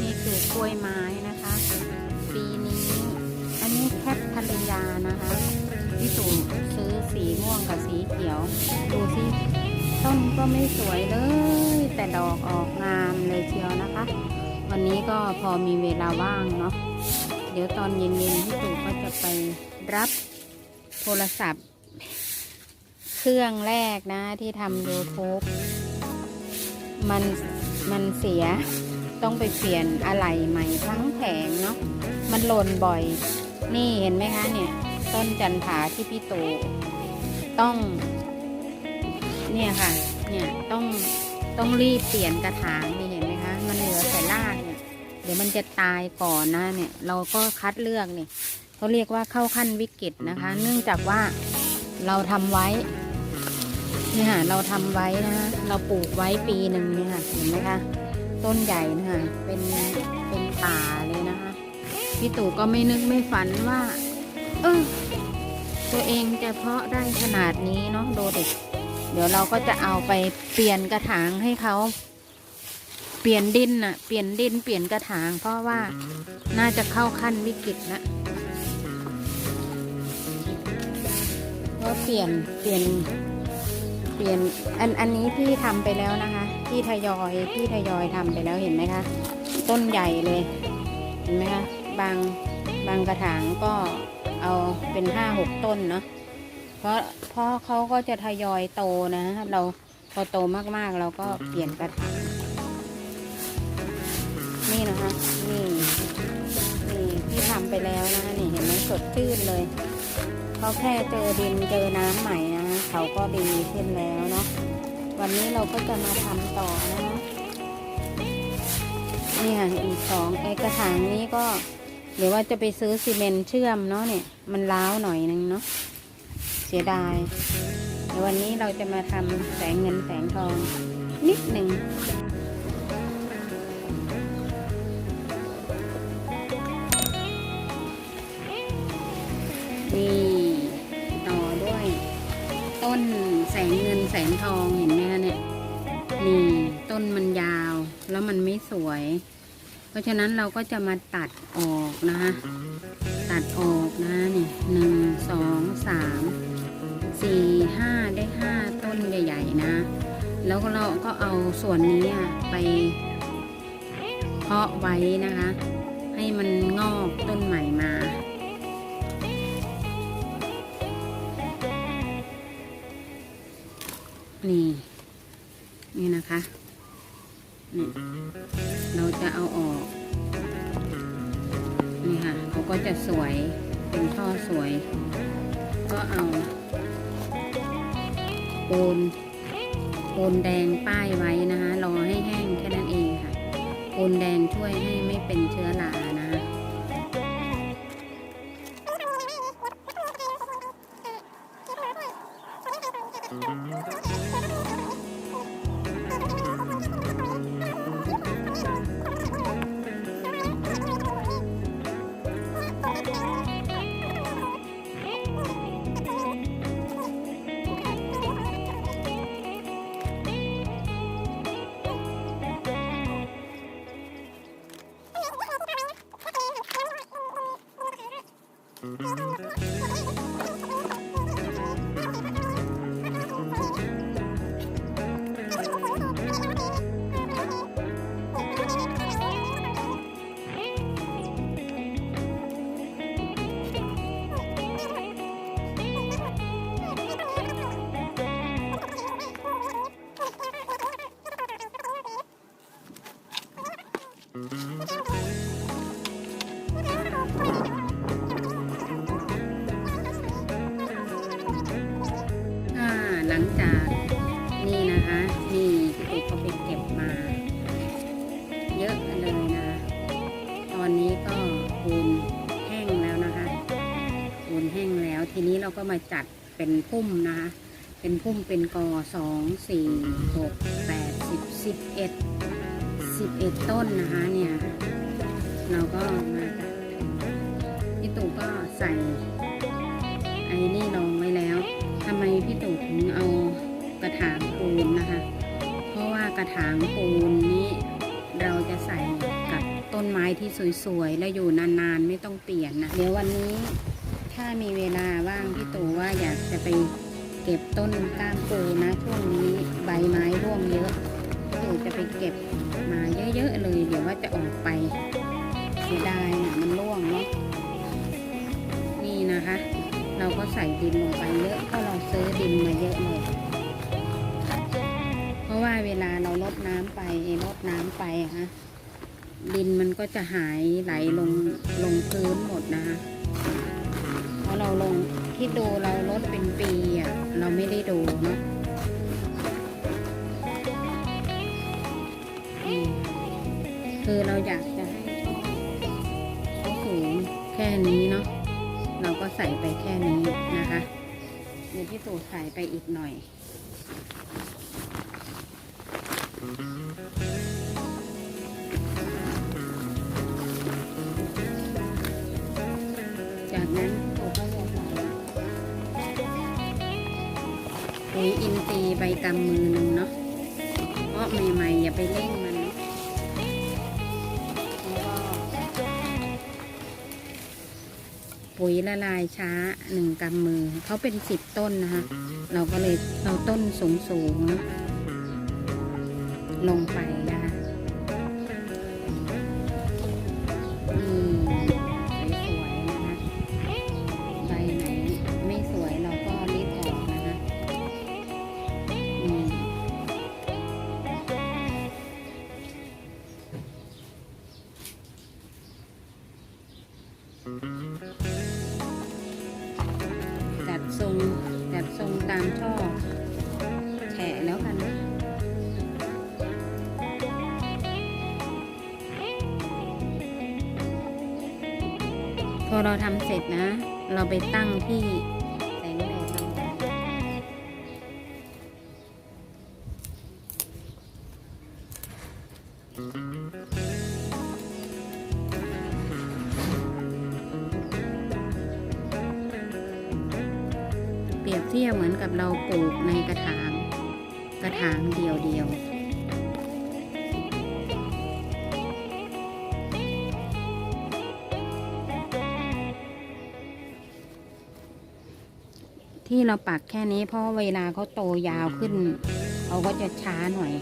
นี่คือกล้วยไม้นะคะ ปีนี้ อันนี้แคทภรรยานะคะพี่ตู่ซื้อสีม่วงกับสีเขียว ดูสิต้นก็ไม่สวยเลย แต่ดอกออกงามเลยเชียวนะคะ วันนี้ก็พอมีเวลาว่างเนาะเดี๋ยวตอนเย็นๆพี่ตู่ก็จะไปรับโทรศัพท์ เครื่องแรกนะที่ทำ YouTube มันมันเสีย ต้องไปเปลี่ยนอะไหล่ใหม่ทั้งแผงเนาะมันหล่นบ่อย นี่เห็นไหมคะเนี่ย ต้นจันผาที่พี่ตูต้อง เนี่ยค่ะ เนี่ยต้องต้องรีบเปลี่ยนกระถางนี่เห็นไหมคะ มันเหลือแต่รากเนี่ย เดี๋ยวมันจะตายก่อนนะเนี่ย เราก็คัดเลือกเนี่ยเขาเรียกว่าเข้าขั้นวิกฤตนะคะ เนื่องจากว่าเราทำไว้เนี่ยค่ะเราทำไว้นะเราปลูกไว้ปีหนึ่งเนี่ยค่ะเห็นไหมคะ ต้นใหญ่นะคะเป็นเป็นป่าเลยนะคะพี่ตู่ก็ไม่นึกไม่ฝันว่า เออตัวเองจะเพาะได้ขนาดนี้เนาะโดเด็ก เดี๋ยวเราก็จะเอาไปเปลี่ยนกระถางให้เขาเปลี่ยนดินน่ะเปลี่ยนดินเปลี่ยนกระถาง เพราะว่าน่าจะเข้าขั้นวิกฤตแล้วก็เปลี่ยนเปลี่ยน เปลี่ยนอันอันนี้พี่ทำไปแล้วนะคะ พี่ทยอยพี่ทยอยทำไปแล้วเห็นไหมคะ ต้นใหญ่เลย เห็นไหมคะ บางบางกระถางก็เอาเป็นห้าหกต้นเนาะเพราะเพราะเขาก็จะทยอยโตนะ เราพอโตมากๆ เราก็เปลี่ยนกระถางนี่นะคะนี่นี่พี่ทำไปแล้วนะคะนี่เห็นไหมสดชื่นเลยเขาแค่เจอดินเจอน้ำใหม่นะ เขาก็ดีขึ้นแล้วเนาะวันนี้เราก็จะมาทำต่อนะนี่ค่ะอีกสองไอ้กระถางนี้ก็หรือว่าจะไปซื้อซีเมนต์เชื่อมเนาะเนี่ย มันล้าวหน่อยนึงเนาะเสียดายเดี๋ยววันนี้เราจะมาทำแสงเงินแสงทองนิดหนึ่งนี่ นแสงเงินแสงทองเห็นไหมคะเนี่ยนี่ต้นมันยาว แล้วมันไม่สวย เพราะฉะนั้นเราก็จะมาตัดออกนะคะตัดออกนะนี่หนึ่งสองสามสี่ห้าได้ห้าต้นใหญ่ๆนะ แล้วก็เราก็เอาส่วนนี้ไปเพาะไว้นะคะ ให้มันงอกต้นใหม่มา นี่ นี่นะคะนี่เราจะเอาออก นี่ค่ะเขาก็จะสวยเป็นท่อสวย ก็เอาปูนปูนแดงป้ายไว้นะคะ รอให้แห้งแค่นั้นเองค่ะปูนแดงช่วยให้ไม่เป็นเชื้อรา คะอ่าหลังจากนี่นะคะนี่พี่ตุ๊กก็ไปเก็บมา เยอะเลยนะ ตอนนี้ก็ปูนแห้งแล้วนะคะปูนแห้งแล้วทีนี้เราก็มาจัดเป็นพุ่มนะคะ เป็นพุ่มเป็นกอสองสี่หกแปดสิบสิบเอ็ด สิบเอ็ดต้นนะคะเนี่ย เราก็มาพี่ตู่ก็ใส่ไอ้นี่ลองไว้แล้วทำไมพี่ตู่ถึงเอากระถางปูนนะคะ เพราะว่ากระถางปูนนี้เราจะใส่กับต้นไม้ที่สวยๆ แล้วอยู่นานๆ ไม่ต้องเปลี่ยนนะเดี๋ยววันนี้ถ้ามีเวลาว่างพี่ตู่ว่าอยากจะไปเก็บต้นก้ามปูนะช่วงนี้ใบไม้ร่วงเยอะ จะไปเก็บมาเยอะๆเลย เดี๋ยวว่าจะออกไปเสียดายนะมันร่วงเนาะนี่นะคะ เราก็ใส่ดินลงไปเยอะเพราะเราซื้อดินมาเยอะเลยเพราะว่าเวลาเราลดน้ำไปลดน้ำไปฮะดินมันก็จะหายไหลลงลงพื้นหมดนะคะเพราะเราลงที่ดูเราลดเป็นปีอะเราไม่ได้ดูเนาะ คือเราอยากจะให้เขาสูงแค่นี้เนาะเราก็ใส่ไปแค่นี้นะคะเดี๋ยวพี่ตู่ใส่ไปอีกหน่อยจากนั้นเราก็จะใส่ปุ๋ยอินทรีย์ใบกำมือหนึ่งเนาะเพราะใหม่ๆอย่าไปเร่ง ปุ๋ยละลายช้าหนึ่งกำมือเขาเป็นสิบต้นนะคะ เราก็เลยเอาต้นสูงๆเนาะลงไป พอเราทำเสร็จนะ เราไปตั้งที่แสงแดดเราเปรียบเทียบเหมือนกับเราปลูกในกระถาง กระถางเดียวเดียวๆ ที่เราปักแค่นี้เพราะเวลาเขาโตยาวขึ้นเขาก็จะช้าหน่อย